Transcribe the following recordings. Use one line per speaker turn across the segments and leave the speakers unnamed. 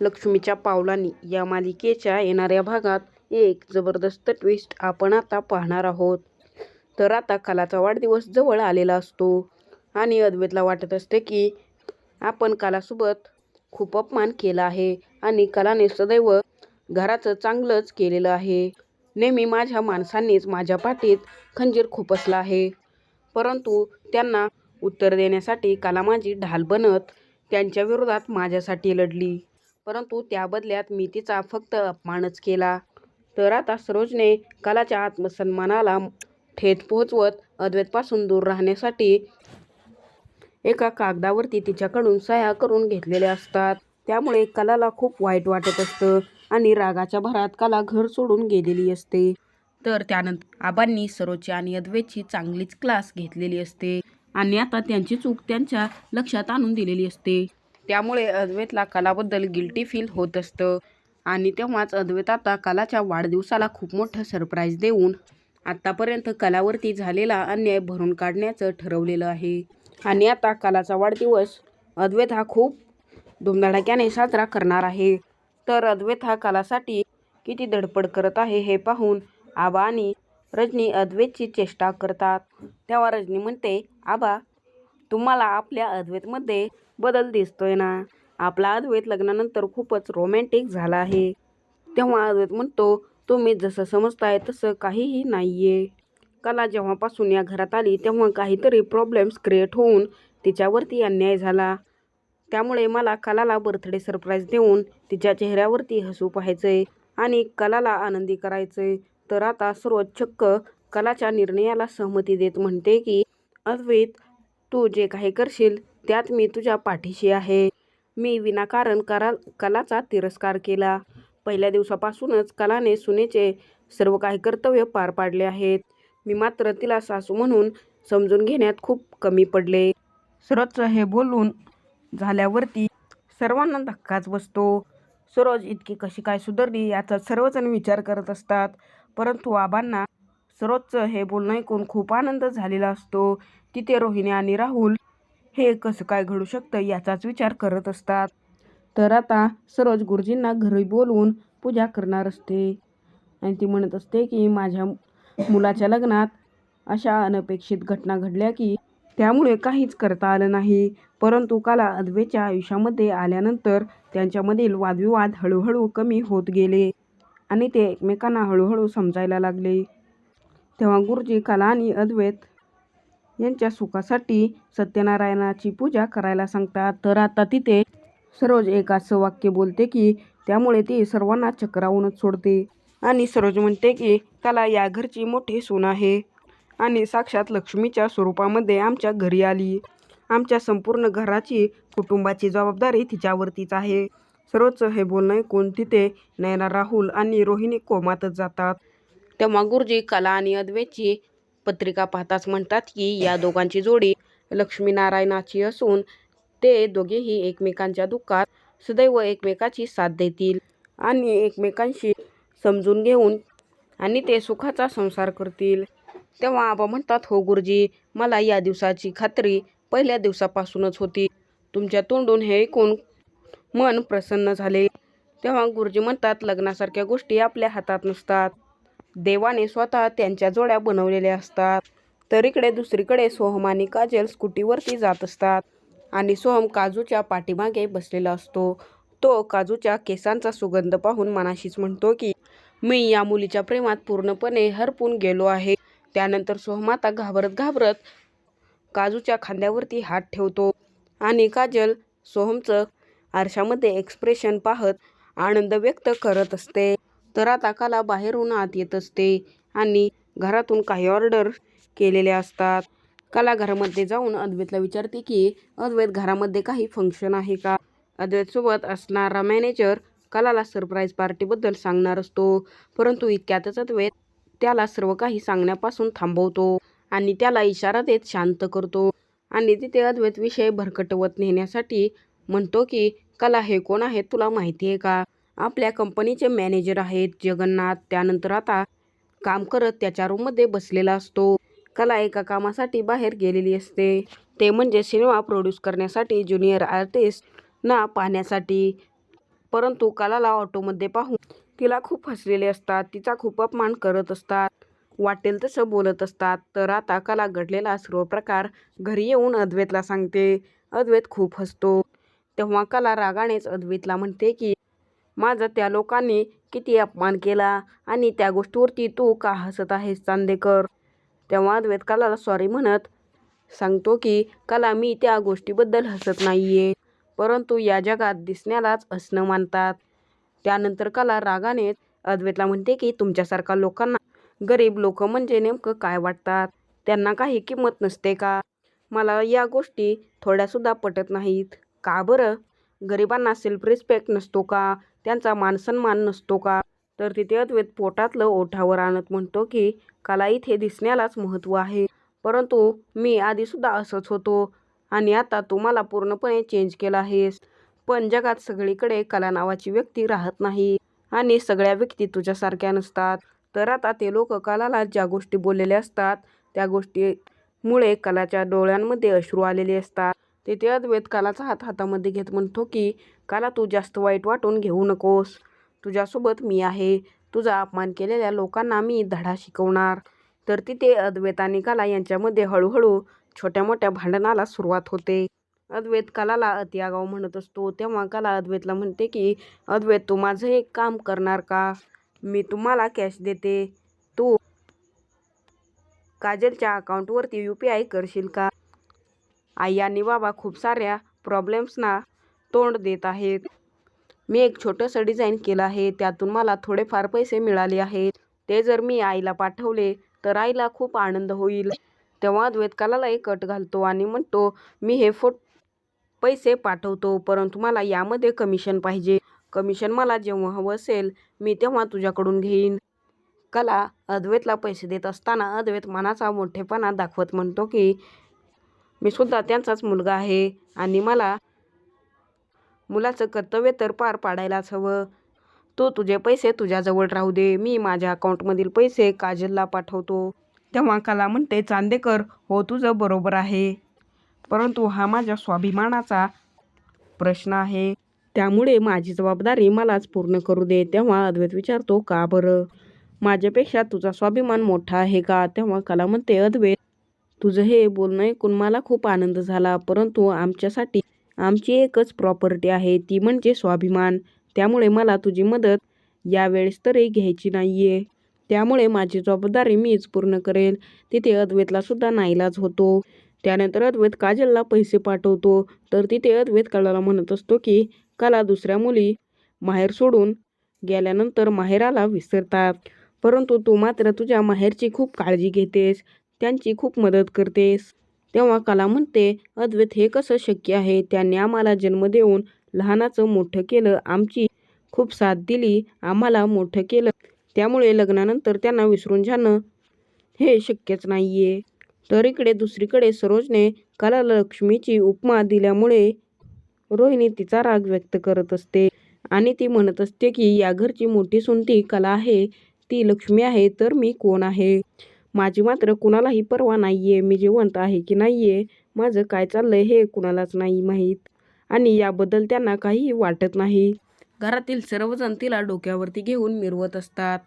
लक्ष्मीच्या पावलांनी या मालिकेच्या येणाऱ्या भागात एक जबरदस्त ट्विस्ट आपण आता पाहणार आहोत. तर आता कालाचा वाढदिवस जवळ आलेला असतो. आणि अद्वैतला वाटत असते की आपण कालासोबत खूप अपमान केला आहे आणि कलाने सदैव घराचं चांगलंच केलेलं आहे. नेहमी माझ्या माणसांनीच माझ्या पाठीत खंजीर खुपसला आहे. परंतु त्यांना उत्तर देण्यासाठी कला माझी ढाल बनत त्यांच्या विरोधात माझ्यासाठी लढली. परंतु त्या बदल्यात मी तिचा फक्त अपमानच केला. तर आता सरोजने कलाच्या आत्मसन्मानाला ठेत पोहोचवत अद्वैतपासून दूर राहण्यासाठी एका कागदावरती तिच्याकडून सह्या करून घेतलेल्या असतात. त्यामुळे कलाला खूप वाईट वाटत असतं आणि रागाच्या भरात कला घर सोडून गेलेली असते. तर त्यानंतर आबांनी सरोजची आणि अद्वैतची चांगलीच क्लास घेतलेली असते आणि आता त्यांची चूक त्यांच्या लक्षात आणून दिलेली असते. त्यामुळे अद्वैतला कलाबद्दल गिल्टी फील होत असतं. आणि तेव्हाच अद्वैत आता कलाच्या वाढदिवसाला खूप मोठं सरप्राईज देऊन आत्तापर्यंत कलावरती झालेला अन्याय भरून काढण्याचं ठरवलेलं आहे. आणि आता कलाचा वाढदिवस अद्वैत हा खूप धुमधडाक्याने साजरा करणार आहे. तर अद्वैत हा कलासाठी किती धडपड करत आहे हे पाहून आबा आणि रजनी अद्वैतची चेष्टा करतात. तेव्हा रजनी म्हणते आबा तुम्हाला आपल्या अद्वैतमध्ये बदल दिसतोय ना. आपला अद्वैत लग्नानंतर खूपच रोमॅन्टिक झाला आहे. तेव्हा अद्वैत म्हणतो तुम्ही जसं समजताय तसं काहीही नाही आहे कला जेव्हापासून या घरात आली तेव्हा काहीतरी प्रॉब्लेम्स क्रिएट होऊन तिच्यावरती अन्याय झाला. त्यामुळे मला कलाला बर्थडे सरप्राईज देऊन तिच्या चेहऱ्यावरती हसू पाहायचंय आणि कलाला आनंदी करायचंय. तर आता सर्व चक्क कलाच्या निर्णयाला सहमती देत म्हणते की अद्वैत तू जे काही करशील त्यात मी तुझ्या पाठीशी आहे. मी विनाकारण करा कलाचा तिरस्कार केला. पहिल्या दिवसापासूनच कलाने सुनेचे सर्व काही कर्तव्य पार पाडले आहेत. मी मात्र तिला सासू म्हणून समजून घेण्यात खूप कमी पडले. सरोजचं हे बोलून झाल्यावरती सर्वांना धक्काच बसतो. सरोज इतकी कशी काय सुधारली याचा सर्वजण विचार करत असतात. परंतु आबांना सरोजचं हे बोलणं ऐकून खूप आनंद झालेला असतो. तिथे रोहिणी आणि राहुल हे कसं काय घडू शकतं याचाच विचार करत असतात. तर आता सरोज गुरुजींना घरी बोलवून पूजा करणार असते. आणि ती म्हणत असते की माझ्या मुलाच्या लग्नात अशा अनपेक्षित घटना घडल्या की त्यामुळे काहीच करता आलं नाही. परंतु काला अद्वेच्या आयुष्यामध्ये आल्यानंतर त्यांच्यामधील वादविवाद हळूहळू कमी होत गेले आणि ते एकमेकांना हळूहळू समजायला लागले. तेव्हा गुरुजी काला आणि अद्वैत यांच्या सुखासाठी सत्यनारायणाची पूजा करायला सांगतात. तर आता तिथे सरोज एक असं वाक्य बोलते की त्यामुळे ती सर्वांना चक्रावूनच सोडते. आणि सरोज म्हणते की त्याला या घरची मोठी सून आहे. आणि साक्षात लक्ष्मीच्या स्वरूपामध्ये आमच्या घरी आली. आमच्या संपूर्ण घराची कुटुंबाची जबाबदारी तिच्यावरतीच आहे. सरोजचं हे बोलणं ऐकून तिथे नयना राहुल आणि रोहिणी कोमातच जातात. तेव्हा गुरुजी कला आणि अद्वेची पत्रिका पाहताच म्हणतात की या दोघांची जोडी लक्ष्मीनारायणाची असून ते दोघेही एकमेकांच्या दुःखात सदैव एकमेकाची साथ देतील आणि एकमेकांशी समजून घेऊन आणि ते सुखाचा संसार करतील. तेव्हा आबा म्हणतात हो गुरुजी मला या दिवसाची खात्री पहिल्या दिवसापासूनच होती. तुमच्या तोंडून हे ऐकून मन प्रसन्न झाले. तेव्हा गुरुजी म्हणतात लग्नासारख्या गोष्टी आपल्या हातात नसतात. देवाने स्वतः त्यांच्या जोड्या बनवलेल्या असतात. तर इकडे दुसरीकडे सोहम आणि काजल स्कूटीवरती जात असतात आणि सोहम काजूच्या पाठीमागे बसलेला असतो. तो काजूच्या केसांचा सुगंध पाहून मनाशीच म्हणतो की मी या मुलीच्या प्रेमात पूर्णपणे हरपून गेलो आहे. त्यानंतर सोहम आता घाबरत घाबरत काजूच्या खांद्यावरती हात ठेवतो आणि काजल सोहमचं आरशामध्ये एक्सप्रेशन पाहत आनंद व्यक्त करत असते. तर आता कला बाहेरून आत येत असते आणि घरातून काही ऑर्डर केलेल्या असतात. कला घरामध्ये जाऊन अद्वैतला विचारते की अद्वैत घरामध्ये काही फंक्शन आहे का? अद्वैतसोबत असणारा मॅनेजर कलाला सरप्राईज पार्टीबद्दल सांगणार असतो. परंतु इतक्यातच अद्वैत त्याला सर्व काही सांगण्यापासून थांबवतो आणि त्याला इशारा देत शांत करतो. आणि तिथे अद्वैत विषय भरकटवत नेण्यासाठी म्हणतो की कला हे कोण आहेत तुला माहिती आहे का? आपल्या कंपनीचे मॅनेजर आहेत जगन्नाथ. त्यानंतर आता काम करत त्याच्या रूममध्ये बसलेला असतो. कला एका कामासाठी बाहेर गेलेली असते. ते म्हणजे सिनेमा प्रोड्यूस करण्यासाठी ज्युनियर आर्टिस्ट ना पाहण्यासाठी. परंतु कलाला ऑटोमध्ये पाहून तिला खूप हसलेले असतात. तिचा खूप अपमान करत असतात. वाटेल तसं बोलत असतात. तर आता कला घडलेला सर्व प्रकार घरी येऊन अद्वैतला सांगते. अद्वैत खूप हसतो. तेव्हा कला रागानेच अद्वैतला म्हणते की माझा त्या लोकांनी किती अपमान केला आणि त्या गोष्टीवरती तू का हसत आहेस चांदेकर? तेव्हा अद्वैत कलाला सॉरी म्हणत सांगतो की कला मी त्या गोष्टीबद्दल हसत नाही आहे परंतु या जगात दिसण्यालाच हसणं मानतात. त्यानंतर कला रागाने अद्वैतला म्हणते की तुमच्यासारखा लोकांना गरीब लोक म्हणजे नेमकं काय वाटतात? त्यांना काही किंमत नसते का? मला या गोष्टी थोड्यासुद्धा पटत नाहीत. का बरं? गरिबांना सेल्फ रिस्पेक्ट नसतो का? त्यांचा मानसन्मान नसतो का? तर तिथे अद्वैत पोटातलं ओठावर आणत म्हणतो की कला इथे दिसण्यालाच महत्त्व आहे. परंतु मी आधीसुद्धा असंच होतो आणि आता तू मला पूर्णपणे चेंज केलं आहेस. पण जगात सगळीकडे कला नावाची व्यक्ती राहत नाही आणि सगळ्या व्यक्ती तुझ्यासारख्या नसतात. तर आता ते लोक कलाला ज्या गोष्टी बोललेल्या असतात त्या गोष्टीमुळे कलाच्या डोळ्यांमध्ये अश्रू आलेले असतात. तिथे अद्वैत कालाचा हात हातामध्ये घेत म्हणतो की काला तू जास्त वाईट वाटून घेऊ नकोस. तुझ्यासोबत मी आहे. तुझा अपमान केलेल्या लोकांना मी धडा शिकवणार. तर तिथे अद्वैत आणि कला यांच्यामध्ये हळूहळू छोट्या मोठ्या भांडणाला सुरुवात होते. अद्वैत कलाला अति आगाव म्हणत असतो. तेव्हा कला अद्वैतला म्हणते की अद्वैत तू माझं एक काम करणार का? मी तुम्हाला कॅश देते. तू काजलच्या अकाउंटवरती यू पी आय करशील का? आई आणि बाबा खूप साऱ्या प्रॉब्लेम्सना तोंड देत आहेत. मी एक छोटंसं डिझाईन केलं आहे. त्यातून मला थोडेफार पैसे मिळाले आहेत. ते जर मी आईला पाठवले तर आईला खूप आनंद होईल. तेव्हा अद्वैत कलाला एक घालतो आणि म्हणतो मी हे फोट पैसे पाठवतो परंतु मला यामध्ये कमिशन पाहिजे. कमिशन मला जेव्हा हवं असेल मी तेव्हा तुझ्याकडून घेईन. कला अद्वैतला पैसे देत असताना अद्वैत मनाचा मोठेपणा दाखवत म्हणतो की मी सुद्धा त्यांचाच मुलगा आहे आणि मला मुलाचं कर्तव्य तर पार पाडायलाच हवं. तू तुझे पैसे तुझ्याजवळ राहू दे. मी माझ्या अकाउंटमधील पैसे काजलला पाठवतो. तेव्हा कला म्हणते चांदेकर हो तुझं बरोबर आहे. परंतु हा माझ्या स्वाभिमानाचा प्रश्न आहे. त्यामुळे माझी जबाबदारी मलाच पूर्ण करू दे. तेव्हा अद्वैत विचारतो का बरं? माझ्यापेक्षा तुझा स्वाभिमान मोठा आहे का? तेव्हा कला म्हणते अद्वैत तुझं हे बोलणं ऐकून मला खूप आनंद झाला परंतु आमच्यासाठी आमची एकच प्रॉपर्टी आहे ती म्हणजे स्वाभिमान. त्यामुळे मला तुझी मदत यावेळेस तरी घ्यायची नाही आहे त्यामुळे माझी जबाबदारी मीच पूर्ण करेल तिथे अद्वैतला सुद्धा नाईलाज होतो. त्यानंतर अद्वैत काजलला पैसे पाठवतो. तर तिथे अद्वैत कलाला म्हणत असतो की कला दुसऱ्या मुली माहेर सोडून गेल्यानंतर माहेराला विसरतात. परंतु तू मात्र तुझ्या माहेरची खूप काळजी घेतेस. त्यांची खूप मदत करतेस तेव्हा कला म्हणते अद्वैत हे कसं शक्य आहे? त्यांनी आम्हाला जन्म देऊन लहानाचं मोठं केलं. आमची खूप साथ दिली. आम्हाला मोठं केलं. त्यामुळे लग्नानंतर त्यांना विसरून जाणं हे शक्यच नाही आहे तर इकडे दुसरीकडे सरोजने कलाला लक्ष्मीची उपमा दिल्यामुळे रोहिणी तिचा राग व्यक्त करत असते आणि ती म्हणत असते की या घरची मोठी सुनती कला आहे. ती लक्ष्मी आहे तर मी कोण आहे? माझी मात्र कुणालाही पर्वा नाही आहे मी जिवंत आहे की नाही आहे माझं काय चाललंय हे कुणालाच नाही माहीत. आणि याबद्दल त्यांना काहीही वाटत नाही. घरातील सर्वजण तिला डोक्यावरती घेऊन मिरवत असतात.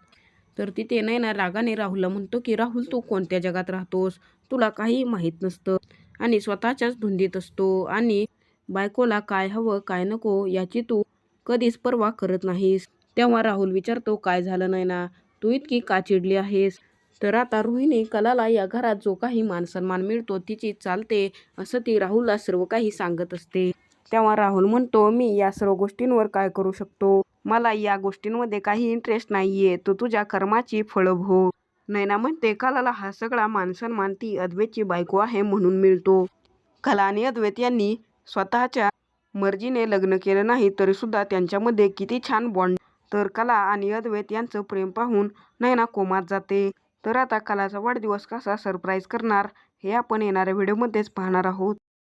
तर तिथे नैना रागाने राहुलला म्हणतो की राहुल तू कोणत्या जगात राहतोस? तुला काहीही माहीत नसतं. आणि स्वतःच्याच धुंदीत असतो. आणि बायकोला काय हवं काय नको याची तू कधीच पर्वा करत नाहीस. तेव्हा राहुल विचारतो काय झालं नैना? तू इतकी का चिडली आहेस. तर आता रोहिणी कलाला या घरात जो काही मानसन्मान मिळतो तिची चालते असं ती राहुलला सर्व काही सांगत असते. तेव्हा राहुल म्हणतो मी या सर्व गोष्टींवर काय करू शकतो? मला या गोष्टींमध्ये काही इंटरेस्ट नाहीये तो तुझ्या कर्माची फळं भो. नैना म्हणते कलाला हा सगळा मानसन्मान ती अद्वैतची बायको आहे म्हणून मिळतो. कला आणि अद्वैत यांनी स्वतःच्या मर्जीने लग्न केलं नाही तरी सुद्धा त्यांच्यामध्ये किती छान बॉन्ड तर कला आणि अद्वैत यांचं प्रेम पाहून नैना कोमात जाते. तर आता कलाचा वाढदिवस कसा सरप्राईज करणार हे आपण येणाऱ्या व्हिडिओमध्येच पाहणार आहोत.